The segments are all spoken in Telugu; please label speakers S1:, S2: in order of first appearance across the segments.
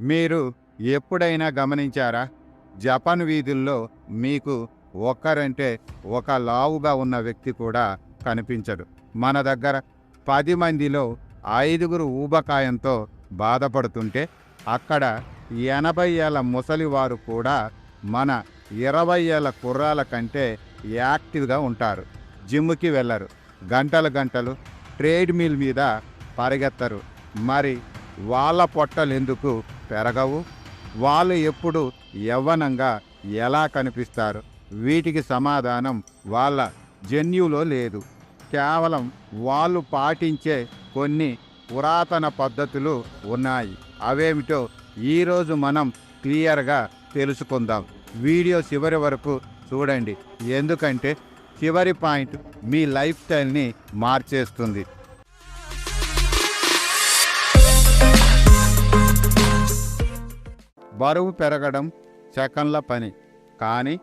S1: మీరు ఎప్పుడైనా గమనించారా? జపాన్ వీధుల్లో మీకు ఒక్కరంటే ఒక లావుగా ఉన్న వ్యక్తి కూడా కనిపించడు మన దగ్గర పది మందిలో ఐదుగురు ఊబకాయంతో బాధపడుతుంటే అక్కడ ఎనభై ఏళ్ళ ముసలివారు కూడా మన ఇరవై ఏళ్ళ కుర్రాల కంటే యాక్టివ్గా ఉంటారు. జిమ్కి వెళ్ళరు. గంటలు గంటలు ట్రేడ్ మిల్ మీద పరిగెత్తరు. మరి వాళ్ళ పొట్టలు ఎందుకు పెరగవు. వాళ్ళు ఎప్పుడు యవ్వనంగా ఎలా కనిపిస్తారు? వీటికి సమాధానం వాళ్ళ జన్యులో లేదు. కేవలం వాళ్ళు పాటించే కొన్ని పురాతన పద్ధతులు ఉన్నాయి. అవేమిటో ఈరోజు మనం క్లియర్గా తెలుసుకుందాం. వీడియో చివరి వరకు చూడండి. ఎందుకంటే చివరి పాయింట్ మీ లైఫ్ స్టైల్ని మార్చేస్తుంది. బరువు పెరగడం సెకండ్ల పని. కానీ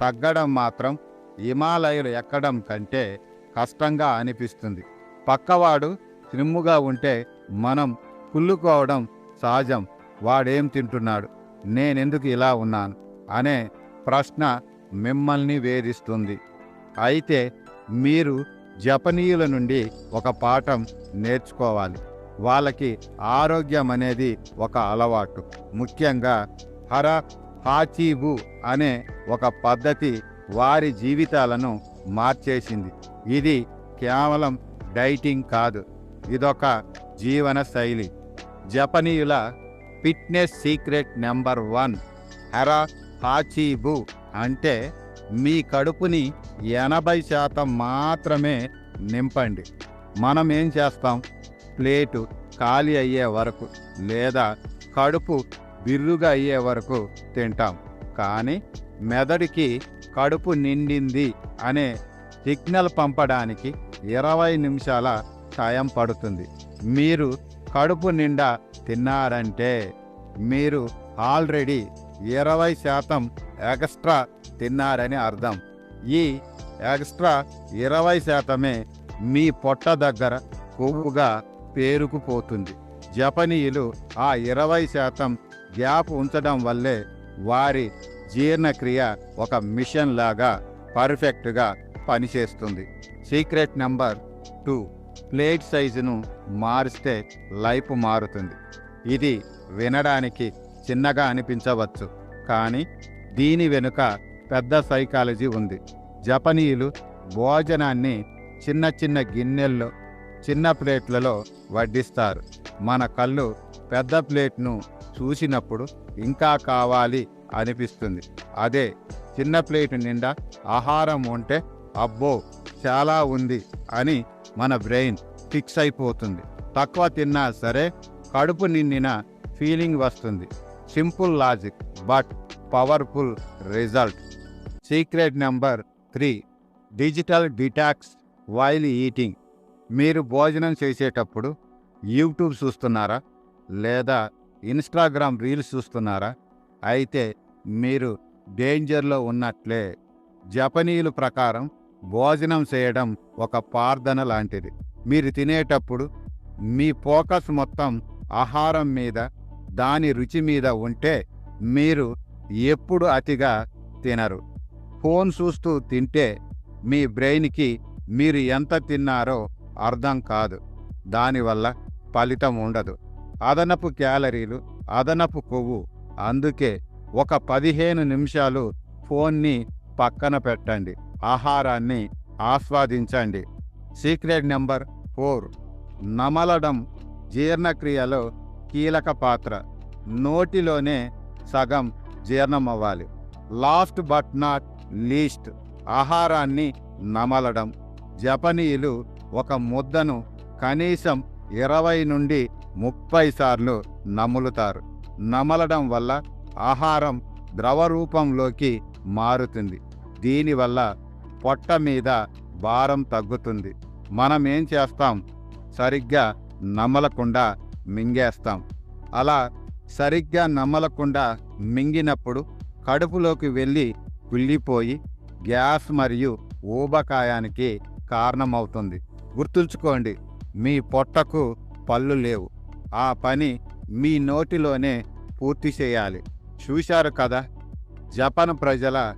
S1: తగ్గడం మాత్రం హిమాలయాలు ఎక్కడం కంటే కష్టంగా అనిపిస్తుంది. పక్కవాడు స్లిమ్ముగా ఉంటే మనం కుళ్ళుకోవడం సహజం. వాడేం తింటున్నాడు? నేనెందుకు ఇలా ఉన్నాను? అనే ప్రశ్న మిమ్మల్ని వేధిస్తుంది. అయితే మీరు జపనీయుల నుండి ఒక పాఠం నేర్చుకోవాలి. వాళ్ళకి ఆరోగ్యం అనేది ఒక అలవాటు. ముఖ్యంగా హర హాచీబు అనే ఒక పద్ధతి వారి జీవితాలను మార్చేసింది. ఇది కేవలం డైటింగ్ కాదు ఇదొక జీవన శైలి. జపనీయుల ఫిట్నెస్ సీక్రెట్ నెంబర్ వన్ హెరా హాచీబు అంటే మీ కడుపుని ఎనభై శాతం మాత్రమే నింపండి. మనం ఏం చేస్తాం? ప్లేటు ఖాళీ అయ్యే వరకు లేదా కడుపు బిర్రుగా అయ్యే వరకు తింటాం. కానీ మెదడుకి కడుపు నిండింది అనే సిగ్నల్ పంపడానికి ఇరవై నిమిషాల టైం పడుతుంది. మీరు కడుపు నిండా తిన్నారంటే మీరు ఆల్రెడీ ఇరవై శాతం ఎక్స్ట్రా తిన్నారని అర్థం. ఈ ఎక్స్ట్రా ఇరవై శాతమే మీ పొట్ట దగ్గర కొవ్వుగా పేరుకుపోతుంది జపనీయులు ఆ ఇరవై శాతం గ్యాప్ ఉంచడం వల్లే వారి జీర్ణక్రియ ఒక మిషన్ లాగా పర్ఫెక్ట్గా పనిచేస్తుంది. సీక్రెట్ నెంబర్ టూ ప్లేట్ సైజును మారిస్తే లైఫ్ మారుతుంది. ఇది వినడానికి చిన్నగా అనిపించవచ్చు కానీ దీని వెనుక పెద్ద సైకాలజీ ఉంది. జపనీయులు భోజనాన్ని చిన్న చిన్న గిన్నెల్లో చిన్న ప్లేట్లలో వడ్డిస్తారు. మన కళ్ళు పెద్ద ప్లేట్ను చూసినప్పుడు ఇంకా కావాలి అనిపిస్తుంది. అదే చిన్న ప్లేట్ నిండా ఆహారం ఉంటే అబ్బో చాలా ఉంది అని మన బ్రెయిన్ ఫిక్స్ అయిపోతుంది. తక్కువ తిన్నా సరే కడుపు నిండిన ఫీలింగ్ వస్తుంది. Simple logic but powerful result. Secret number three. Digital detox while eating. మీరు భోజనం చేసేటప్పుడు యూట్యూబ్ చూస్తున్నారా? లేదా ఇన్స్టాగ్రామ్ రీల్స్ చూస్తున్నారా? అయితే మీరు డేంజర్లో ఉన్నట్లే జపనీయుల ప్రకారం భోజనం చేయడం ఒక ప్రార్థన లాంటిది. మీరు తినేటప్పుడు మీ ఫోకస్ మొత్తం ఆహారం మీద దాని రుచి మీద ఉంటే మీరు ఎప్పుడు అతిగా తినరు. ఫోన్ చూస్తూ తింటే మీ బ్రెయిన్కి మీరు ఎంత తిన్నారో అర్థం కాదు. దానివల్ల ఫలితం ఉండదు. అదనపు క్యాలరీలు అదనపు కొవ్వు. అందుకే ఒక పదిహేను నిమిషాలు ఫోన్ని పక్కన పెట్టండి. ఆహారాన్ని ఆస్వాదించండి. Secret number four. నమలడం జీర్ణక్రియలో కీలక పాత్ర. నోటిలోనే సగం జీర్ణమవ్వాలి. Last but not least. ఆహారాన్ని నమలడం. జపనీయులు ఒక ముద్దను కనీసం ఇరవై నుండి ముప్పై సార్లు నములుతారు. నమలడం వల్ల ఆహారం ద్రవ రూపంలోకి మారుతుంది దీనివల్ల పొట్ట మీద భారం తగ్గుతుంది. మనం ఏం చేస్తాం? సరిగ్గా నమలకుండా మింగేస్తాం. అలా సరిగ్గా నమలకుండా మింగినప్పుడు కడుపులోకి వెళ్ళి కుళ్ళిపోయి గ్యాస్ మరియు ఊబకాయానికి కారణమవుతుంది. గుర్తుంచుకోండి మీ పొట్టకు పళ్ళు లేవు. ఆ పని మీ నోటిలోనే పూర్తి చేయాలి. చూశారు కదా జపాన్ ప్రజల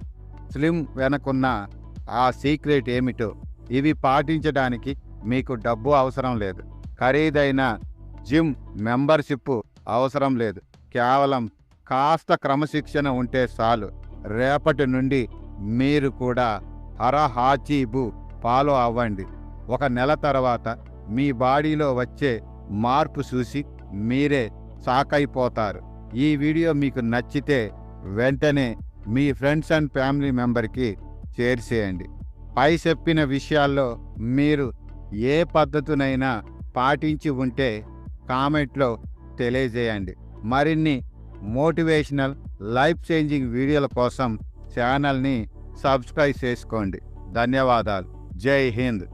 S1: స్లిమ్ వెనకున్న ఆ సీక్రెట్ ఏమిటో? ఇవి పాటించడానికి మీకు డబ్బు అవసరం లేదు. ఖరీదైన జిమ్ మెంబర్షిప్ అవసరం లేదు. కేవలం కాస్త క్రమశిక్షణ ఉంటే చాలు. రేపటి నుండి మీరు కూడా హరహాచీబు ఫాలో అవ్వండి. ఒక నెల తర్వాత మీ బాడీలో వచ్చే మార్పు చూసి మీరే సాకైపోతారు ఈ వీడియో మీకు నచ్చితే వెంటనే మీ ఫ్రెండ్స్ అండ్ ఫ్యామిలీ మెంబర్కి షేర్ చేయండి. పై చెప్పిన విషయాల్లో మీరు ఏ పద్ధతునైనా పాటించి ఉంటే కామెంట్లో తెలియజేయండి. మరిన్ని మోటివేషనల్ లైఫ్ చేంజింగ్ వీడియోల కోసం ఛానల్ని సబ్స్క్రైబ్ చేసుకోండి. ధన్యవాదాలు. జై హింద్.